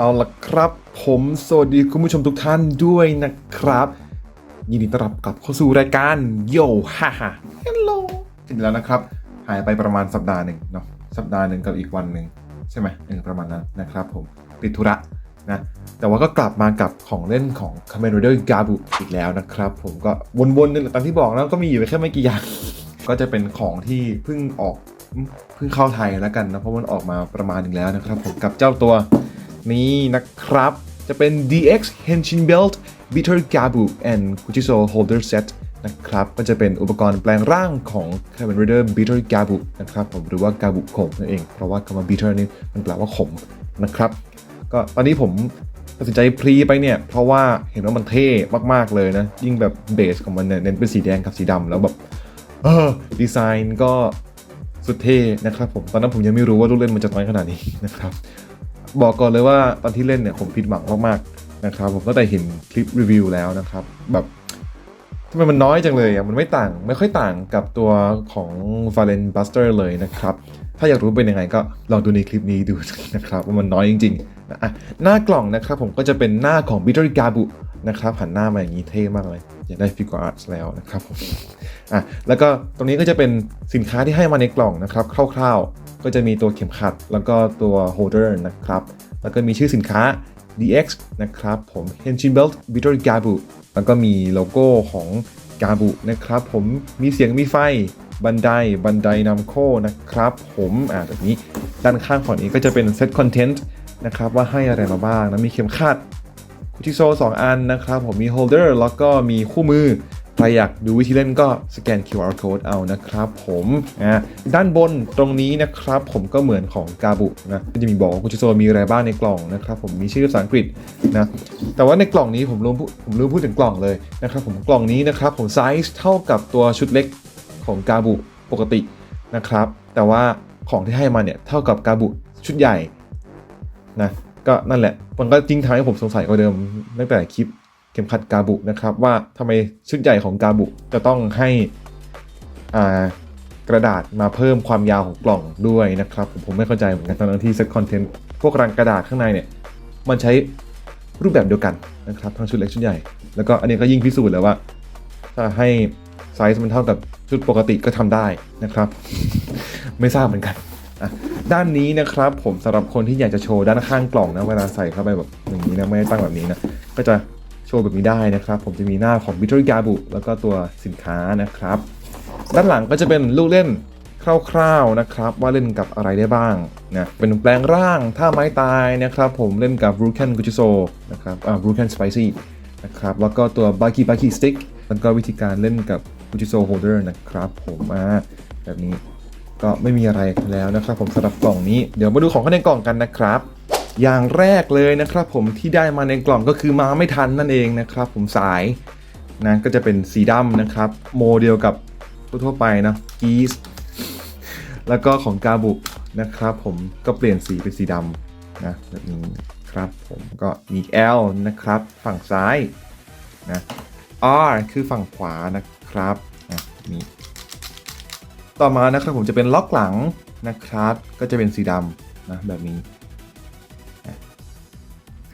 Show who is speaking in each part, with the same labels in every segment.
Speaker 1: เอาละครับ ผมสวัสดีคุณผู้ชมทุกท่านด้วยนะครับ ยินดีต้อนรับกลับเข้าสู่รายการโยฮ่าฮ่าฮัลโหลจริงแล้วนะครับ หายไปประมาณสัปดาห์หนึ่งเนาะสัปดาห์หนึ่งกับอีกวันหนึ่งใช่ไหมเออประมาณนั้นนะครับผมติดธุระนะแต่ว่าก็กลับมากับของเล่นของ Kamen Rider Gabu อีกแล้วนะครับ ผมก็วนๆนี่แหละตามที่บอกแล้วก็มีอยู่แค่ไม่กี่อย่าง ก็จะเป็นของที่เพิ่งออกเพิ่งเข้าไทยแล้วกันนะเพราะมันออกมาประมาณหนึ่งแล้วนะครับ ผมกับเจ้าตัว นี้นะครับ จะเป็น DX Henshin Belt Bitter Gabu and Kuchiso Holder Set นะครับก็จะเป็นอุปกรณ์แปลงร่างของ Kamen Rider Bitter Gabu นะครับผมหรือว่า Gabu ขมนั่นเอง เพราะว่าคำว่า Bitter นี่มันแปลว่าขมนะครับ ก็ตอนนี้ผมตัดสินใจพรีไปเนี่ย เพราะว่าเห็นว่ามันเท่มาก ๆ เลยนะ ยิ่งแบบเบสของมันเนี่ยเน้นเป็นสีแดงกับสีดำแล้วแบบเออดีไซน์ก็สุดเท่นะครับผม ตอนนั้นผมยังไม่รู้ว่าลูกเล่นมันจะน้อยขนาดนี้นะครับ บอกก่อนเลยว่าตอนที่เล่นเนี่ยผมผิดหวังมากๆนะครับผมก็แต่เห็นคลิปรีวิวแล้วนะครับ แบบทำไมมันน้อยจังเลยอะมันไม่ต่างไม่ค่อยต่างกับตัวของ v a l e n Buster เลยนะครับ ถ้าอยากรู้เป็นยังไงก็ลองดูในคลิปนี้ดูนะครับว่ามันน้อยจริงๆนะอะหน้ากล่องนะครับผมก็จะเป็นหน้าของ Bitter Gabu นะครับหันหน้ามาอย่างนี้เท่มากเลยอยากได้ฟิก u r e arts แล้วนะครับผมอะแล้วก็ตรงนี้ก็จะเป็นสินค้าที่ให้มาในกล่องนะครับคร่าวๆ ก็จะมีตัวเข็มขัด แล้วก็ตัวโฮเดอร์นะครับ แล้วก็มีชื่อสินค้า DX นะครับผม Henshin Belt Bitter Gabu แล้วก็มีโลโก้ของ Gabu นะครับผมมีเสียงมีไฟบันไดบันไดนำโคนะครับ ผมอ่าแบบนี้ด้านข้างฝั่งนี้ก็จะเป็นเซตคอนเทนต์นะครับว่าให้อะไรมาบ้างนะมีเข็มขัดคุชิโซ2อันนะครับ ผมมีโฮลเดอร์แล้วก็มีคู่มือ ใครอยากดูวิธีเล่นก็สแกน QR code เอานะครับผมอ่าด้านบนตรงนี้นะครับผมก็เหมือนของกาบุนะก็จะมีบอกว่าคุชิโซมีอะไรบ้างในกล่องนะครับผมมีชื่อภาษาอังกฤษนะแต่ว่าในกล่องนี้ผมลืมผมลืมพูดถึงกล่องเลยนะครับผมกล่องนี้นะครับผมไซส์เท่ากับตัวชุดเล็กของกาบุปกตินะครับ แต่ว่าของที่ให้มาเนี่ยเท่ากับกาบุชุดใหญ่นะก็นั่นแหละ มันก็จริงทำให้ผมสงสัยกว่าเดิมตั้งแต่คลิป ข็มขัดกาบุนะครับ ว่าทำไมชุดใหญ่ของกาบุจะต้องให้กระดาษมาเพิ่มความยาวของกล่องด้วยนะครับ ผมผมไม่เข้าใจเหมือนกันทั้งที่เซ็ตคอนเทนต์พวกรังกระดาษข้างในเนี่ยมันใช้รูปแบบเดียวกันนะครับทั้งชุดเล็กชุดใหญ่ แล้วก็อันนี้ก็ยิ่งพิสูจน์แล้วว่า ถ้าให้ไซส์มันเท่ากับชุดปกติก็ทำได้นะครับ ไม่ทราบเหมือนกันด้านนี้นะครับผมสำหรับคนที่อยากจะโชว์ด้านข้างกล่องนะเวลาใส่เข้าไปแบบอย่างนี้นะไม่ได้ตั้งแบบนี้นะก็จะ โชว์แบบนี้ได้นะครับ ผมจะมีหน้าของ b i t t e r Gabu แล้วก็ตัวสินค้านะครับ ด้านหลังก็จะเป็นลูกเล่นคร่าวๆนะครับ ว่าเล่นกับอะไรได้บ้างนะเป็นแปลงร่างท่าไม้ตายนะครับ ผมเล่นกับ r u k e n g u c h i s o นะครับอ่า r u k e n Spicy นะครับแล้วก็ตัว Baki Baki Stick แล้วก็วิธีการเล่นกับ g u c h i s o Holder นะครับผมอ่าแบบนี้ก็ไม่มีอะไรแล้วนะครับ ผมสำหรับกล่องนี้เดี๋ยวมาดูของข้างในกล่องกันนะครับ อย่างแรกเลยนะครับผมที่ได้มาในกล่องก็คือมาไม่ทันนั่นเองนะครับผมสายนะก็จะเป็นสีดำนะครับ โมเดียวกับทั่วไปนะกีสแล้วก็ของกาบุนะครับผมก็เปลี่ยนสีเป็นสีดำนะแบบนี้ครับผมก็มี L นะครับฝั่งซ้ายนะ R คือฝั่งขวานะครับอะนี่ต่อมานะครับผมจะเป็นล็อกหลังนะครับ ก็จะเป็นสีดำนะแบบนี้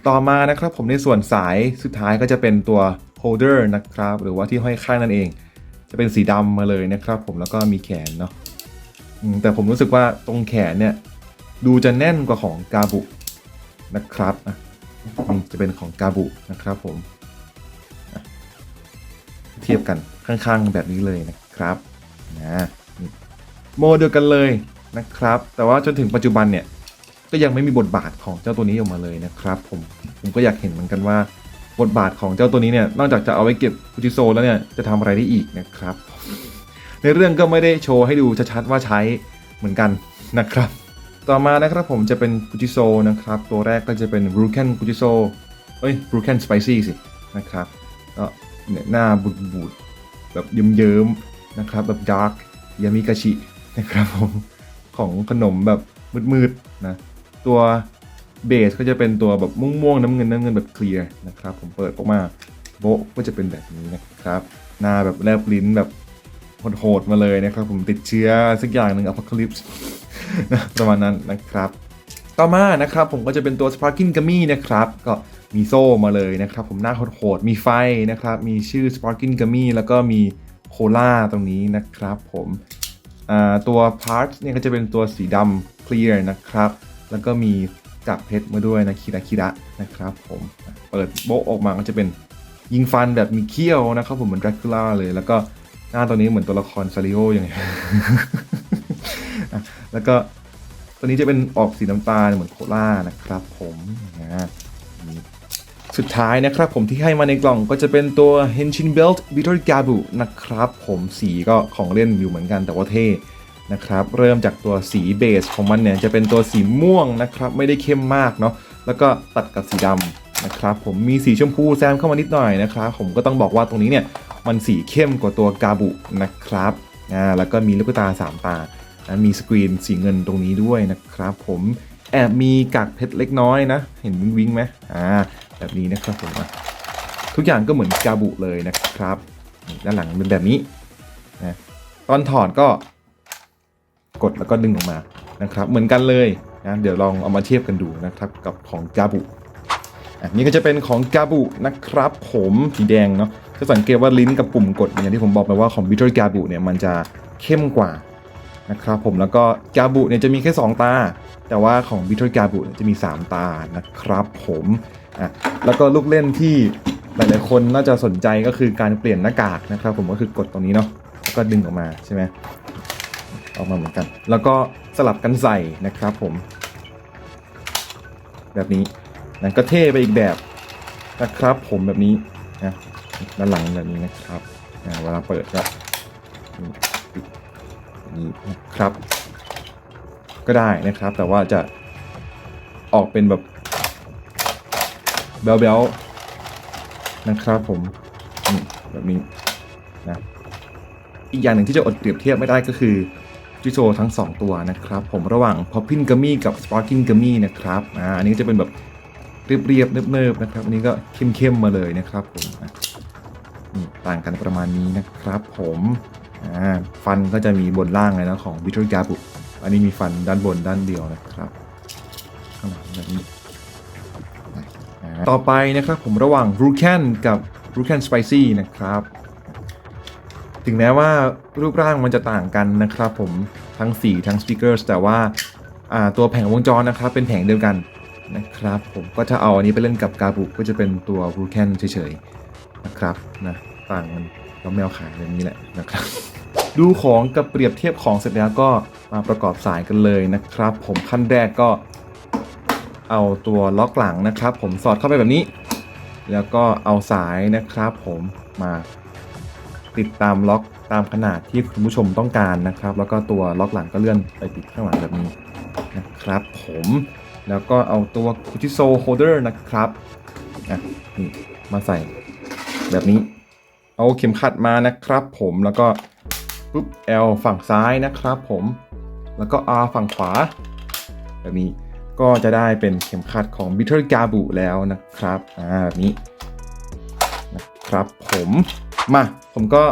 Speaker 1: ต่อมานะครับผมในส่วนสายสุดท้ายก็จะเป็นตัว holder นะครับ หรือว่าที่ห้อยข้างนั่นเอง จะเป็นสีดำมาเลยนะครับ ผมแล้วก็มีแขนเนาะแต่ผมรู้สึกว่าตรงแขนเนี่ยดูจะแน่นกว่าของกาบุนะครับอะนี่จะเป็นของกาบุนะครับผมเทียบกันข้างๆแบบนี้เลยนะครับนะโมเดียวกันเลยนะครับ แต่ว่าจนถึงปัจจุบันเนี่ย ก็ยังไม่มีบทบาทของเจ้าตัวนี้ออกมาเลยนะครับ ผมผมก็อยากเห็นเหมือนกันว่า บทบาทของเจ้าตัวนี้เนี่ยนอกจากจะเอาไว้เก็บฟูจิโซแล้วเนี่ยจะทำอะไรได้อีกนะครับ ในเรื่องก็ไม่ได้โชว์ให้ดูชัดๆว่าใช้เหมือนกันนะครับ ต่อมานะครับผมจะเป็นฟูจิโซนะครับ ตัวแรกก็จะเป็นบรูเคนฟูจิโซเอ้ยบรูเคนสไปซี่สินะครับก็เนี่ยหน้าบูดๆแบบเยิ้มๆนะครับแบบดาร์กยามิกาชินะครับผมของขนมแบบมืดๆนะ ตัวเบสก็จะเป็นตัวแบบม่วงๆน้ำเงินน้ำเงินแบบเคลียร์นะครับผมเปิดออกมาโบก็จะเป็นแบบนี้นะครับ หน้าแบบแลบลิ้นแบบโหดๆมาเลยนะครับผมติดเชื้อสักอย่างหนึ่งอพอคลิปส์ประมาณนั้นนะครับ ต่อมานะครับผมก็จะเป็นตัว Sparking Gummy นะครับก็มีโซ่มาเลยนะครับ ผมหน้าโหดๆมีไฟนะครับมีชื่อ Sparking Gummy แล้วก็มีโคล่าตรงนี้นะครับผมตัว parts เนี่ยก็จะเป็นตัวสีดำ clear นะครับ แล้วก็มีกับเพชรมาด้วยนะคิระคิระนะครับผมเปิดโบะออกมาก็จะเป็นยิงฟันแบบมีเขี้ยวนะครับผมเหมือนดรากูล่าเลย แล้วก็หน้าตัวนี้เหมือนตัวละครซาริโออย่างเงี้แล้วก็ตัวนี้จะเป็นออกสีน้ำตาลเหมือนโคล่านะครับผมนะสุดท้ายนะครับผมที่ให้มาในกล่องก็จะเป็นตัว Henshin Belt Bitter Gabu นะครับผมสีก็ของเล่นอยู่เหมือนกันแต่ว่าเท่ นะครับเริ่มจากตัวสีเบสของมันเนี่ยจะเป็นตัวสีม่วงนะครับไม่ได้เข้มมากเนาะแล้วก็ตัดกับสีดำนะครับผมมีสีชมพูแซมเข้ามานิดหน่อยนะครับผมก็ต้องบอกว่าตรงนี้เนี่ยมันสีเข้มกว่าตัวกาบุนะครับอ่าแล้วก็มีลูกตา 3 ตานะมีสกรีนสีเงินตรงนี้ด้วยนะครับ ผมแอบมีกากเพชรเล็กน้อยนะ เห็นวิงวิงไหมอ่าแบบนี้นะครับผมทุกอย่างก็เหมือนกาบุเลยนะครับด้านหลังเป็นแบบนี้นะตอนถอดก็ กดแล้วก็ดึงออกมานะครับ เหมือนกันเลยนะเดี๋ยวลองเอามาเทียบกันดูนะครับกับของกาบุอันนี้ก็จะเป็นของกาบุนะครับ ผมสีแดงเนาะจะสังเกตว่าลิ้นกับปุ่มกดอย่างที่ผมบอกไปว่าของ Bitter g a b u เนี่ยมันจะเข้มกว่านะครับผมแล้วก็กาบุเนี่ยจะมีแค่ 2 ตา แต่ว่าของ b i t t e r กาบุจะมี 3 ตานะครับผมอะแล้วก็ลูกเล่นที่หลายๆคนน่าจะสนใจก็คือการเปลี่ยนหน้ากากนะครับ ผมก็คือกดตรงนี้เนาะแล้วก็ดึงออกมาใช่ไหม ออกมาเหมือนกัน แล้วก็สลับกันใส่นะครับผม แบบนี้นะก็เท่ไปอีกแบบนะครับผมแบบนี้นะด้านหลังแบบนี้นะครับอ่าเวลาเปิดก็นี่นะครับ ก็ได้นะครับ แต่ว่าจะออกเป็นแบบเบลๆนะครับผมแบบนี้นะอีกอย่างหนึ่งที่จะอดเปรียบเทียบไม่ได้ก็คือ จิโซทั้ง 2 ตัวนะครับ ผมระหว่าง Poppin Gummy กับ Sparking Gummy นะครับอ่าอันนี้จะเป็นแบบเรียบๆเนิบๆนะครับ อันนี้ก็เข้มๆมาเลยนะครับผมนี่ต่างกันประมาณนี้นะครับผมอ่าฟันก็จะมีบนล่างเลยนะของ b i t t e r g a b u อันนี้มีฟันด้านบนด้านเดียวนะครับข้างหลังแบบนี้ต่อไปนะครับผมระหว่าง r u c a n กับ r u c a n Spicy นะครับ ถึงแม้ว่ารูปร่างมันจะต่างกันนะครับผมทั้งสีทั้งสติกเกอร์แต่ว่าาตัวแผงวงจรนะครับ เป็นแผงเดียวกันนะครับ ผมก็จะเอาอันนี้ไปเล่นกับกาบุก็จะเป็นตัว r u c a n เฉยๆนะครับนะต่างมันแล้วแมวขายแบบนี้แหละนะครับ ดูของกับเปรียบเทียบของเสร็จแล้วก็มาประกอบสายกันเลยนะครับ ผมขั้นแรกก็เอาตัวล็อกหลังนะครับ ผมสอดเข้าไปแบบนี้ แล้วก็เอาสายนะครับ ผมมา ติดตามล็อกตามขนาดที่คุณผู้ชมต้องการนะครับ แล้วก็ตัวล็อกหลังก็เลื่อนไปติดข้างหลังแบบนี้นะครับ ผมแล้วก็เอาตัวคุชิโซโฮเดอร์นะครับอะนี่มาใส่แบบนี้ เอาเข็มขัดมานะครับ ผมแล้วก็ปุ๊บ L ฝั่งซ้ายนะครับผมแล้วก็ R ฝั่งขวา แบบนี้ก็จะได้เป็นเข็มขัดของ Bitter Gabu แล้วนะครับอ่าแบบนี้นะครับผม มาผมก็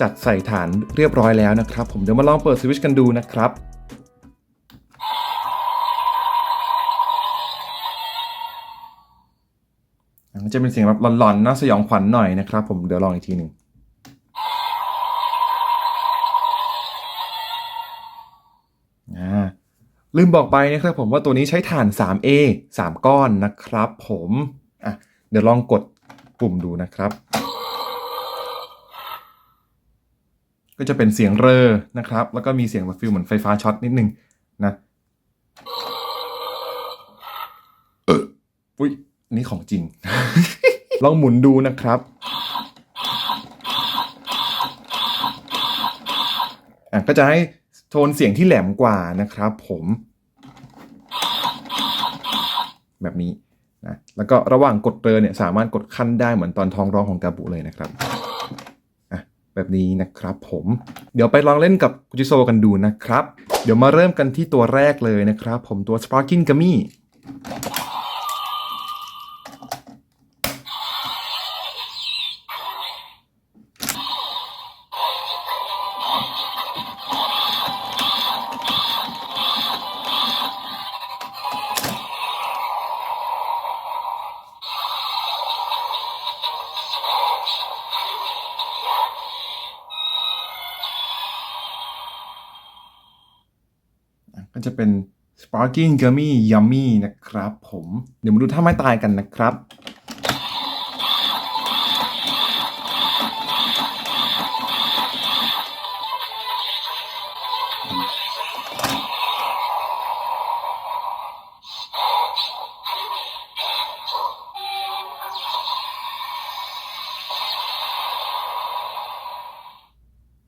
Speaker 1: จัดใส่ฐานเรียบร้อยแล้วนะครับ ผมเดี๋ยวมาลองเปิดสวิตช์กันดูนะครับจะเป็นเสียงแบบหลอนๆนะสยองขวัญหน่อยนะครับ ผมเดี๋ยวลองอีกทีหนึ่งลืมบอกไปนะครับผมว่าตัวนี้ใช้ถ่าน 3A 3 ก้อนนะครับ ผมอะเดี๋ยวลองกดปุ่มดูนะครับ ก็จะเป็นเสียงเรอนะครับ แล้วก็มีเสียงแบบฟิลเหมือนไฟฟ้าช็อตนิดนึงนะเอออุ้ยนนี้ของจริง ลองหมุนดูนะครับอะก็จะให้โทนเสียงที่แหลมกว่านะครับผมแบบนี้นะแล้วก็ระหว่างกดเรอเนี่ยสามารถกดขั้นได้เหมือนตอนท้องร้องของกาบุเลยนะครับ แบบนี้นะครับผมเดี๋ยวไปลองเล่นกับกุจิโซกันดูนะครับ เดี๋ยวมาเริ่มกันที่ตัวแรกเลยนะครับ ผมตัว Sparking Gummy ก็จะเป็น Sparking Gummy Yummy นะครับผม เดี๋ยวมาดูท่าไม้ตายกันนะครับ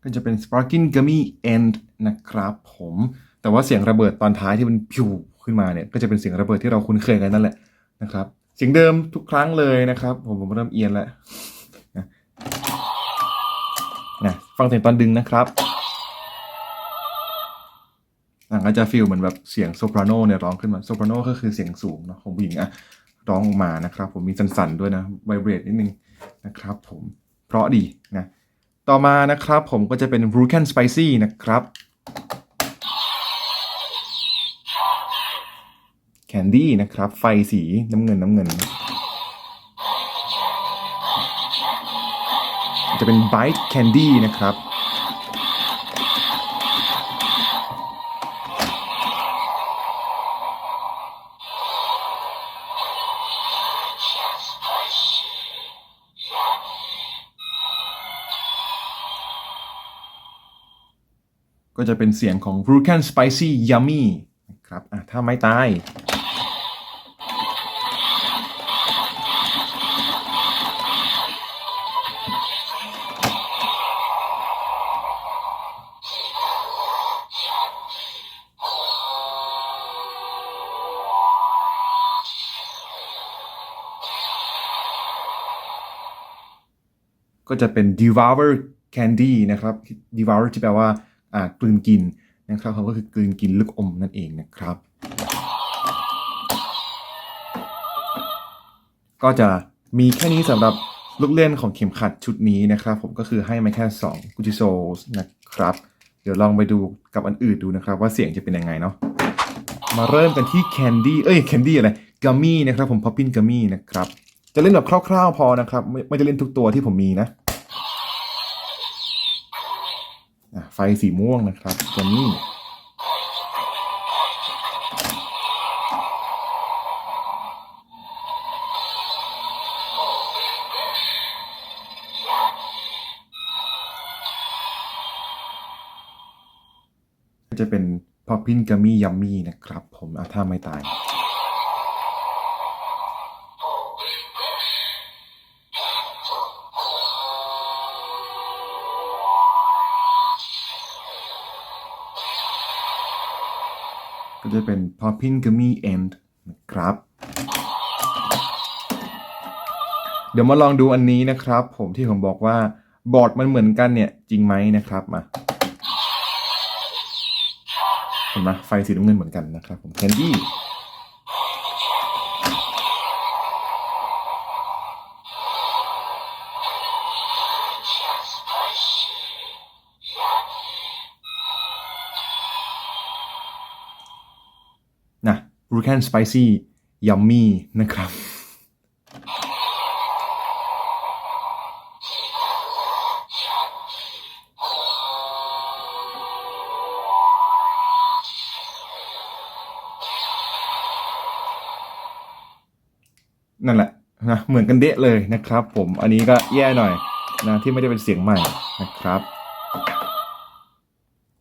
Speaker 1: ก็จะเป็น Sparking Gummy End นะครับผม แต่ว่าเสียงระเบิดตอนท้ายที่มันพิวขึ้นมาเนี่ยก็จะเป็นเสียงระเบิดที่เราคุ้นเคยกันนั่นแหละนะครับ เสียงเดิมทุกครั้งเลยนะครับ ผมผมเริ่มเอียนแล้วนะฟังเสียงตอนดึงนะครับอะก็จะฟีลเหมือนแบบเสียงโซปราโนเนี่ยร้องขึ้นมาโซปราโนก็คือเสียงสูงเนาะของผู้หญิงอะร้องออกมานะครับ ผมมีสั่นๆด้วยนะไวเบรดนิดนึงนะครับ ผมเพราะดีนะต่อมานะครับผมก็จะเป็น v u l c a n Spicy นะครับ Candy นะครับ ไฟสีน้ำเงินน้ำเงิน จะเป็น Bite Candy นะครับ ก็จะเป็นเสียงของ v u l c a n Spicy Yummy นะครับอะถ้าไม่ตาย จะเป็น devour candy นะครับ devour ที่แปลว่าอ่ากลืนกินนะครับเขาก็คือกลืนกินลูกอมนั่นเองนะครับ ก็จะมีแค่นี้สำหรับลูกเล่นของเข็มขัดชุดนี้นะครับ ผมก็คือให้มาแค่2 g u c c i s o l s นะครับ เดี๋ยวลองไปดูกับอันอื่นดูนะครับ ว่าเสียงจะเป็นยังไงเนาะมาเริ่มกันที่ Candy เอ้ย Candy อะไร Gummy นะครับผม Poppin Gummy นะครับ จะเล่นแบบคร่าวๆพอนะครับ ไม่ไม่จะเล่นทุกตัวที่ผมมีนะ สีม่วงนะครับตัวนี้จะเป็น Poppin Gummy Yummy นะครับ ผมอะถ้าไม่ตาย จะเป็น Poppin Gummy End นะครับ เดี๋ยวมาลองดูอันนี้นะครับ ผมที่ผมบอกว่าบอร์ดมันเหมือนกันเนี่ย จริงไหมนะครับมาเห็นไหมไฟสีน้ำเงินเหมือนกันนะครับผม Candy นะ r u c a n Spicy Yummy นะครับ นั่นแหละนะเหมือนกันเดะเลยนะครับผมอันนี้ก็แย่หน่อยนะที่ไม่ได้เป็นเสียงใหม่นะครับ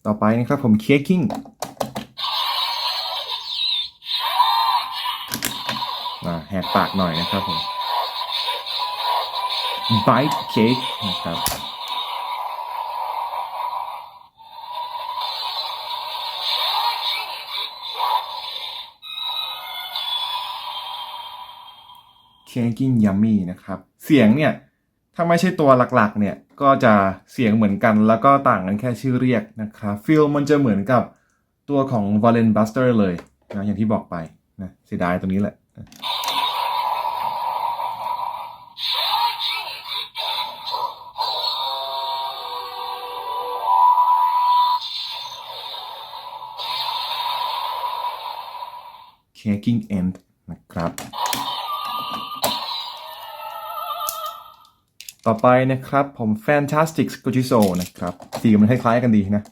Speaker 1: ต่อไปนะครับผม Caking อ่าแหก ปากหน่อยนะครับผม bite cake นะครับ caking yummy นะครับ เสียงเนี่ย ถ้าไม่ใช่ตัวหลักๆ เนี่ย ก็จะเสียงเหมือนกันแล้วก็ต่างกันแค่ชื่อเรียกนะครับฟีลมันจะเหมือนกับตัวของ Valen Buster เลยนะอย่างที่บอกไปนะเสียดายตรงนี้แหละ caking end นะครับ ต่อไปนะครับผม Fantastic s c o c h i s o นะครับสีมันคล้ายๆกันดีนะ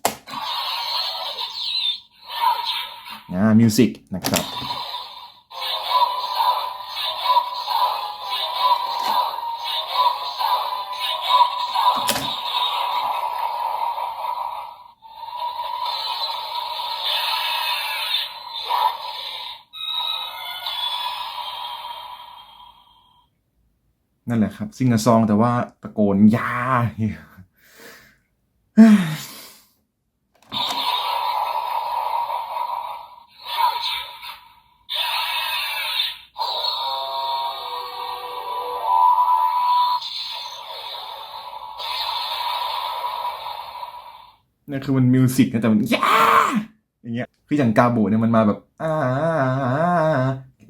Speaker 1: อ่ามิวสิกนะครับ นั่นแหละครับซิงซองแต่ว่าตะโกนยานี่นคือมันมิวสิกนะแต่มันยาอย่างเงี้ยคืออย่างกาบูเนี่ยมันมาแบบอ่า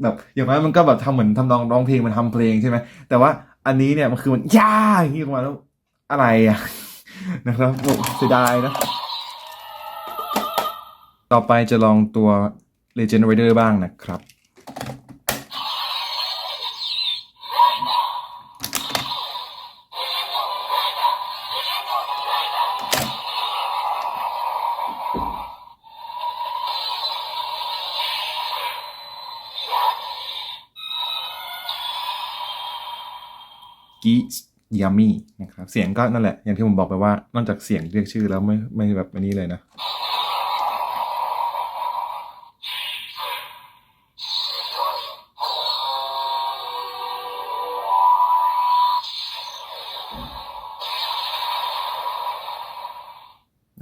Speaker 1: แบบอย่างนั้นมันก็แบบทำเหมือนทำนองร้องเพลงมันทำเพลงใช่ไหมแต่ว่า อันนี้เนี่ยมันคือมันยาอย่างนี้ออกมาแล้วอะไรอะนะครับโอ้เสียดายนะ ต่อไปจะลองตัว Legend Rider บ้างนะครับ กียามีนะครับ เสียงก็นั่นแหละ อย่างที่ผมบอกไปว่านอกจากเสียงเรียกชื่อแล้วไม่ไม่แบบอันนี้เลยนะ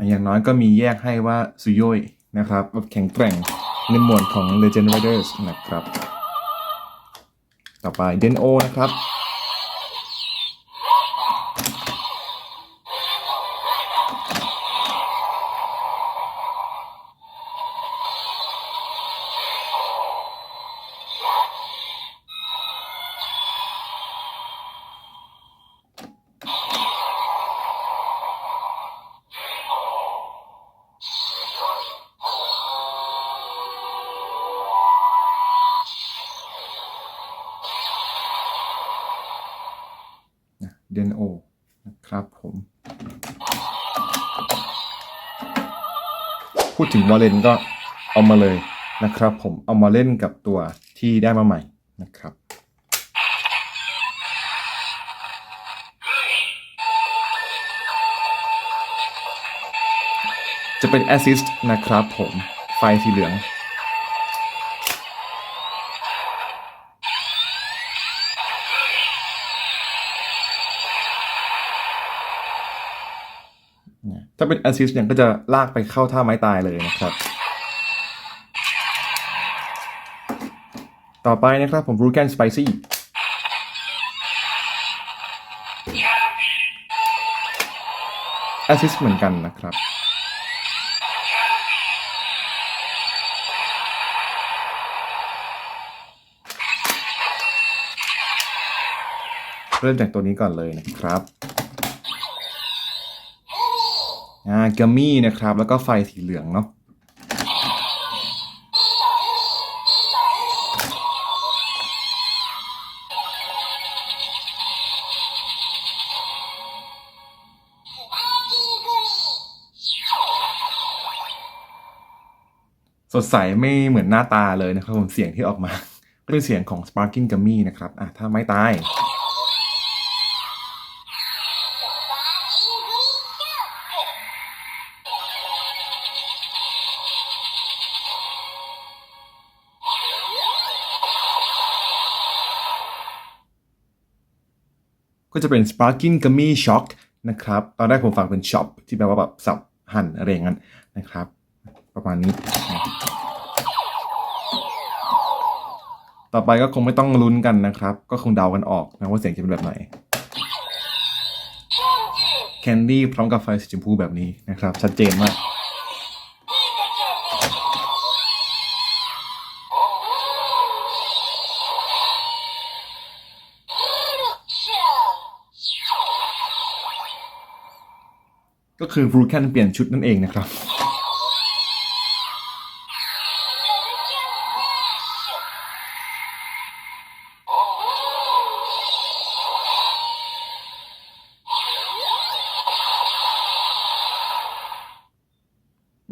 Speaker 1: อย่างน้อยก็มีแยกให้ว่าซุโยยนะครับแบบแข็งแกร่งในหมวดของ Legend Riders นะครับ ต่อไปเดนโอนะครับ พูดถึงวอลเลนก็เอามาเลยนะครับ ผมเอามาเล่นกับตัวที่ได้มาใหม่นะครับจะเป็นแอสซิสต์นะครับผมไฟสีเหลือง ถ้าเป็น Assist เนี่ยก็จะลากไปเข้าท่าไม้ตายเลยนะครับ ต่อไปนะครับผม r u g a n Spicy แอสซิสเหมือนกันนะครับ เริ่มจากตัวนี้ก่อนเลยนะครับ อ่ากัมมี่นะครับ แล้วก็ไฟสีเหลืองเนาะสดใสไม่เหมือนหน้าตาเลยนะครับผมเสียงที่ออกมา เป็นเสียงของ Sparking Gummy นะครับอะถ้าไม่ตาย จะเป็น Sparking Gummy Shock นะครับ ตอนแรกผมฟังเป็น Shop ที่แปลว่าแบบสับหั่นอะไรอย่างนั้นนะครับ ประมาณนี้ ต่อไปก็คงไม่ต้องลุ้นกันนะครับ ก็คงเดากันออกนะว่าเสียงจะเป็นแบบไหน แคนดี้พร้อมกับไฟสีชมพูแบบนี้นะครับ ชัดเจนมาก คือ v ูแคนเปลี่ยนชุดนั่นเองนะครับ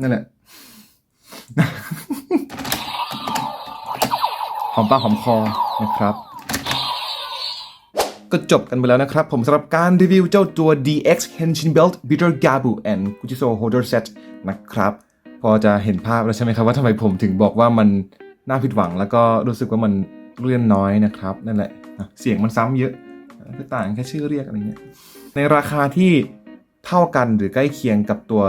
Speaker 1: นั่นแหละอมปากหอมคอนะครับ ก็จบกันไปแล้วนะครับผมสำหรับการรีวิวเจ้าตัว DX Henshin Belt Bitter Gabu and Kuchiso Holder Set นะครับ พอจะเห็นภาพแล้วใช่ไหมครับว่าทำไมผมถึงบอกว่ามันน่าผิดหวังแล้วก็รู้สึกว่ามันเลื่อนน้อยนะครับ นั่นแหละเสียงมันซ้ำเยอะก็ต่างแค่ชื่อเรียกอะไรเงี้ยในราคาที่เท่ากันหรือใกล้เคียงกับตัว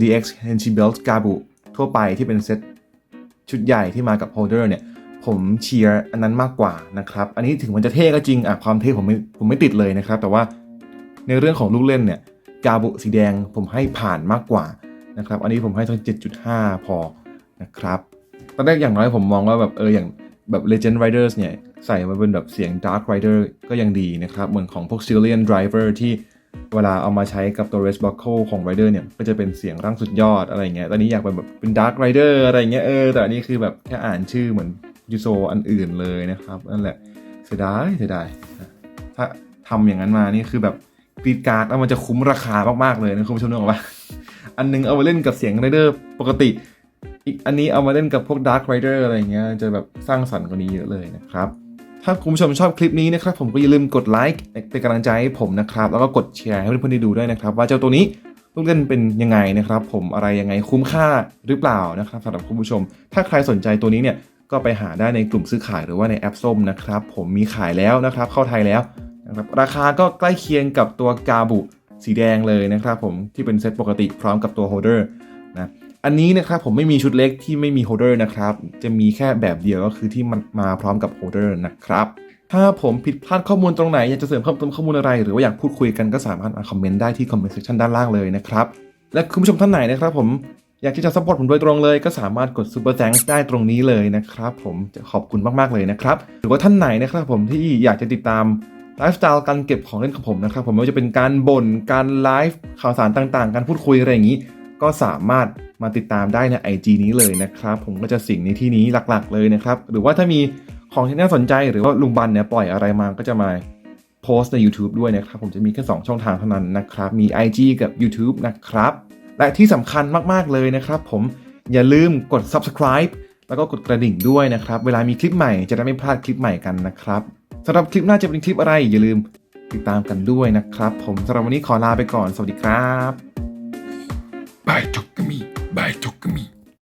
Speaker 1: DX Henshin Belt Gabu ทั่วไปที่เป็นเซตชุดใหญ่ที่มากับโฮลเดอร์เนี่ย ผมเชียร์อันนั้นมากกว่านะครับ อันนี้ถึงมันจะเท่ก็จริงอะความเท่ผมไม่ผมไม่ติดเลยนะครับ แต่ว่าในเรื่องของลูกเล่นเนี่ยกาบุสีแดงผมให้ผ่านมากกว่านะครับ อันนี้ผมให้ทั้ง7.5 พอนะครับ ตอนแรกอย่างน้อยผมมองว่าแบบเอออย่างแบบ Legend Riders เนี่ยใส่มาเป็นแบบเสียง Dark Rider ก็ยังดีนะครับ เหมือนของพวก Cillian Driver ที่เวลาเอามาใช้กับตัว Race Buckle ของ Rider เนี่ย ก็จะเป็นเสียงร่างสุดยอดอะไรเงี้ย ตอนนี้อยากเป็นแบบเป็น Dark Rider อะไรเงี้ยเออ แต่อันนี้คือแบบแค่อ่านชื่อเหมือน ยูโซอันอื่นเลยนะครับนั่นแหละเสียดายเสียดายถ้าทำอย่างนั้นมานี่คือแบบกรีดการ์ดแล้วมันจะคุ้มราคามากๆเลยนะคุณผู้ชมนึกออกปะอันนึงเอามาเล่นกับเสียงไรเดอร์ปกติ อีกอันนี้เอามาเล่นกับพวก Dark Rider อะไรเงี้ยจะแบบสร้างสรรค์กว่านี้เยอะเลยนะครับ ถ้าคุณผู้ชมชอบคลิปนี้นะครับผมก็อย่าลืมกดไลค์เป็นกำลังใจให้ผมนะครับ แล้วก็กดแชร์ให้เพื่อนๆได้ดูด้วยนะครับ ว่าเจ้าตัวนี้ลูกเล่นเป็นยังไงนะครับ ผมอะไรยังไงคุ้มค่าหรือเปล่านะครับสำหรับคุณผู้ชม ถ้าใครสนใจตัวนี้เนี่ย ก็ไปหาได้ในกลุ่มซื้อขายหรือว่าในแอปส้มนะครับ ผมมีขายแล้วนะครับ เข้าไทยแล้วนะครับราคาก็ใกล้เคียงกับตัวกาบุสีแดงเลยนะครับผมที่เป็นเซตปกติพร้อมกับตัวโฮเดอร์นะอันนี้นะครับผมไม่มีชุดเล็กที่ไม่มีโฮเดอร์นะครับจะมีแค่แบบเดียวก็คือที่มันมาพร้อมกับโฮเดอร์นะครับถ้าผมผิดพลาดข้อมูลตรงไหน อยากจะเสริมเพิ่มเติมข้อมูลอะไร หรือว่าอยากพูดคุยกันก็สามารถมาคอมเมนต์ได้ที่คอมเมนต์เซ c ชันด้านล่างเลยนะครับและคุณผู้ชมท่านไหนนะครับผม อยากที่จะซัพพอร์ตผมโดยตรงเลยก็สามารถกด Super Thanks ได้ตรงนี้เลยนะครับผมจะขอบคุณมากๆเลยนะครับ หรือว่าท่านไหนนะครับผมที่อยากจะติดตามไลฟ์สไตล์การเก็บของเล่นของผมนะครับผมไม่ว่าจะเป็นการบ่นการไลฟ์ข่าวสารต่างๆ การพูดคุยอะไรอย่างนี้ ก็สามารถมาติดตามได้ใน IG นี้เลยนะครับ ผมก็จะสิ่งในที่นี้หลักๆ เลยนะครับ หรือว่าถ้ามีของที่น่าสนใจหรือว่าลุงบันเนี่ยปล่อยอะไรมาก็จะมาโพสต์ใน YouTube ด้วยนะครับ ผมจะมีแค่ 2 ช่องทางเท่านั้นนะครับ มี IG กับ YouTube นะครับ และที่สำคัญมากๆเลยนะครับผมอย่าลืมกด subscribe แล้วก็กดกระดิ่งด้วยนะครับ เวลามีคลิปใหม่จะได้ไม่พลาดคลิปใหม่กันนะครับสำหรับคลิปหน้าจะเป็นคลิปอะไรอย่าลืมติดตามกันด้วยนะครับ ผมสำหรับวันนี้ขอลาไปก่อนสวัสดีครับ
Speaker 2: Bye, Tokumi. Bye, Tokumi.